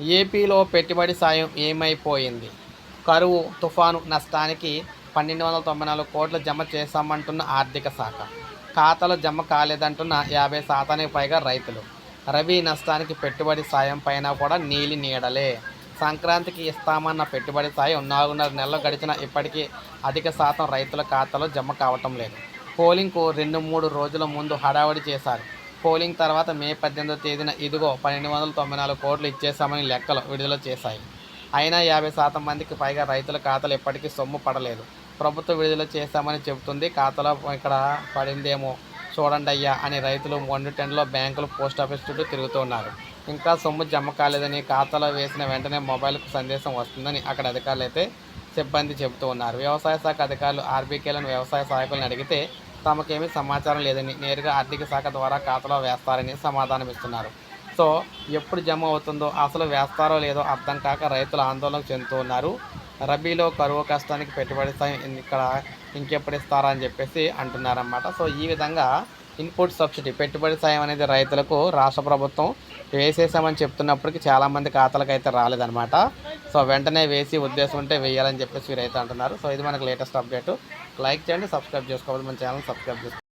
ఏపీలో పెట్టుబడి సాయం ఏమైపోయింది? కరువు తుఫాను నష్టానికి పన్నెండు వందల తొంభై నాలుగు కోట్లు జమ చేశామంటున్న ఆర్థిక శాఖ. ఖాతాలో జమ కాలేదంటున్న యాభై శాతానికి పైగా రైతులు. రవి నష్టానికి పెట్టుబడి సాయం పైన కూడా నీలి నీడలే. సంక్రాంతికి ఇస్తామన్న పెట్టుబడి సాయం నాలుగున్నర నెలలు గడిచిన ఇప్పటికీ అధిక శాతం రైతుల ఖాతాలో జమ కావటం లేదు. పోలింగ్కు రెండు మూడు రోజుల ముందు హడావడి చేశారు. పోలింగ్ తర్వాత మే పద్దెనిమిదో తేదీన ఇదిగో పన్నెండు వందల తొంభై నాలుగు కోట్లు ఇచ్చేశామని లెక్కలు విడుదల చేశాయి. అయినా యాభై శాతం మందికి పైగా రైతుల ఖాతాలు ఎప్పటికీ సొమ్ము పడలేదు. ప్రభుత్వం విడుదల చేశామని చెబుతుంది. ఖాతాలో ఇక్కడ పడిందేమో చూడండి అయ్యా అని రైతులు మొండు టెన్లో బ్యాంకులు పోస్ట్ ఆఫీస్ చుట్టూ తిరుగుతున్నారు ఇంకా సొమ్ము జమ కాలేదని ఖాతాలో వేసిన వెంటనే మొబైల్కు సందేశం వస్తుందని అక్కడ అధికారులు అయితే సిబ్బంది చెబుతూ ఉన్నారు. వ్యవసాయ శాఖ అధికారులు ఆర్బీకేలను వ్యవసాయ సహాయకులను అడిగితే తమకేమీ సమాచారం లేదని నేరుగా ఆర్థిక శాఖ ద్వారా ఖాతాలో వేస్తారని సమాధానం ఇస్తున్నారు సో ఎప్పుడు జమ అవుతుందో అసలు వేస్తారో లేదో అర్థం కాక రైతులు ఆందోళన చెందుతున్నారు రబీలో కరువు కష్టానికి పెట్టుబడి సాయం ఇక్కడ ఇంకెప్పుడు ఇస్తారా అని చెప్పేసి అంటున్నారన్నమాట. సో ఈ విధంగా ఇన్పుట్ సబ్సిడీ పెట్టుబడి సాయం అనేది రైతులకు రాష్ట్ర ప్రభుత్వం వేసేసామని చెప్తున్నప్పటికీ చాలామంది ఖాతాలకు అయితే రాలేదన్నమాట. సో వెంటనే వేసి ఉద్దేశం ఉంటే వేయాలని చెప్పేసి వీరైతే అంటున్నారు. సో ఇది మనకు లేటెస్ట్ అప్డేట్ లైక్ చేయండి సబ్స్క్రైబ్ చేసుకోవాలి. మన ఛానల్ సబ్స్క్రైబ్ చేసుకోండి